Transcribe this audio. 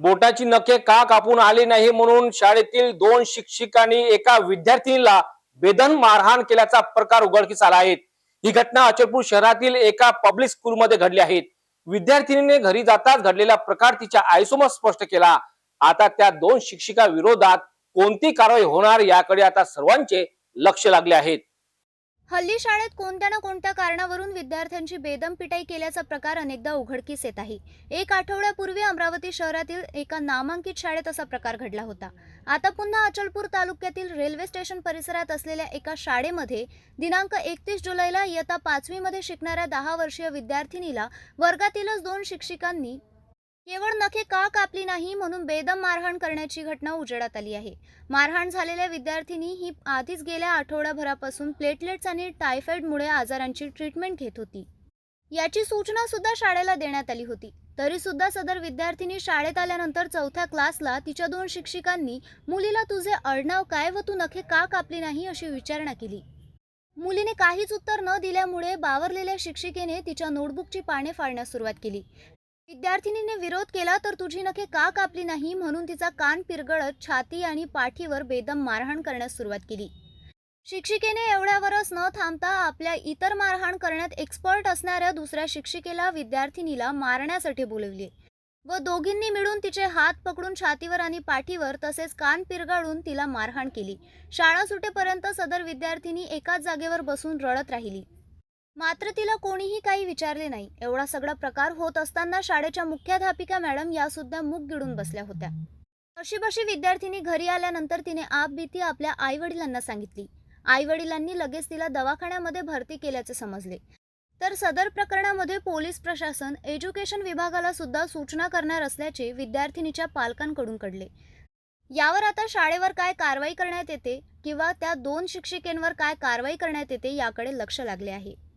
बोटाची नखे का कापून आली नाही म्हणून शाळेतील दोन शिक्षिकांनी एका विद्यार्थिनीला बेदन मारहाण केल्याचा प्रकार उघडकीस आला आहे. ही घटना अचलपूर शहरातील एका पब्लिक स्कूलमध्ये घडली आहे. विद्यार्थिनीने घरी जाताच घडलेला प्रकार तिच्या आईसोबत स्पष्ट केला. आता त्या दोन शिक्षिका विरोधात कोणती कारवाई होणार याकडे आता सर्वांचे लक्ष लागले आहेत. हल्ली शाळेत कोणत्या ना कोणत्या कारणावरून विद्यार्थ्यांची बेदम पिटाई केल्याचा प्रकार अनेकदा उघडकीस येत आहे. एक आठवड्यापूर्वी अमरावती शहरातील एका नामांकित शाळेत असा प्रकार घडला होता. आता पुन्हा अचलपूर तालुक्यातील रेल्वे स्टेशन परिसरात असलेल्या एका शाळेमध्ये दिनांक एकतीस जुलैला इयत्ता पाचवीमध्ये शिकणाऱ्या दहा वर्षीय विद्यार्थिनीला वर्गातीलच दोन शिक्षिकांनी केवळ नखे का कापली नाही म्हणून बेदम मारहाण करण्याची घटना उजेडात आली आहे. मारहाण झालेल्या विद्यार्थिनी ही आधीच गेल्या आठवड्याभरापासून प्लेटलेट्स आणि टायफॉइडमुळे आजारांची ट्रीटमेंट घेत होती. याची सूचना सुद्धा शाळेला देण्यात आली होती. तरी सुद्धा सदर विद्यार्थिनी शाळेत आल्यानंतर चौथ्या क्लासला तिच्या दोन शिक्षिकांनी मुलीला तुझे आडनाव काय व तू नखे का कापली नाही अशी विचारणा केली. मुलीने काहीच उत्तर न दिल्यामुळे बावरलेल्या शिक्षिकेने तिच्या नोटबुकची पाने फाडण्यास सुरुवात केली. विद्यार्थिनीने विरोध केला तर तुझी नखे का कापली नाही म्हणून तिचा कान पिरगळत छाती आणि पाठीवर बेदम मारहाण करण्यास सुरुवात केली. शिक्षिकेने एवढ्यावरच न थांबता आपल्या इतर मारहाण करण्यात एक्सपर्ट असणाऱ्या दुसऱ्या शिक्षिकेला विद्यार्थिनीला मारण्यासाठी बोलवले व दोघींनी मिळून तिचे हात पकडून छातीवर आणि पाठीवर तसेच कान पिरगाळून तिला मारहाण केली. शाळा सुटेपर्यंत सदर विद्यार्थिनी एकाच जागेवर बसून रडत राहिली. मात्र तिला कोणीही काही विचारले नाही. एवढा सगळा प्रकार होत असताना शाळेच्या मुख्याध्यापिका मॅडम या सुद्धा मुख गिळून बसल्या होत्या. अशीबशी विद्यार्थिनी घरी आल्यानंतर तिने आप भीती आपल्या आई वडिलांना सांगितली. आई वडिलांनी लगेच तिला दवाखान्यामध्ये भरती केल्याचे समजले. तर सदर प्रकरणामध्ये पोलीस प्रशासन एज्युकेशन विभागाला सुद्धा सूचना करणार असल्याचे विद्यार्थिनीच्या पालकांकडून कळले. यावर आता शाळेवर काय कारवाई करण्यात येते किंवा त्या दोन शिक्षिकेंवर काय कारवाई करण्यात येते याकडे लक्ष लागले आहे.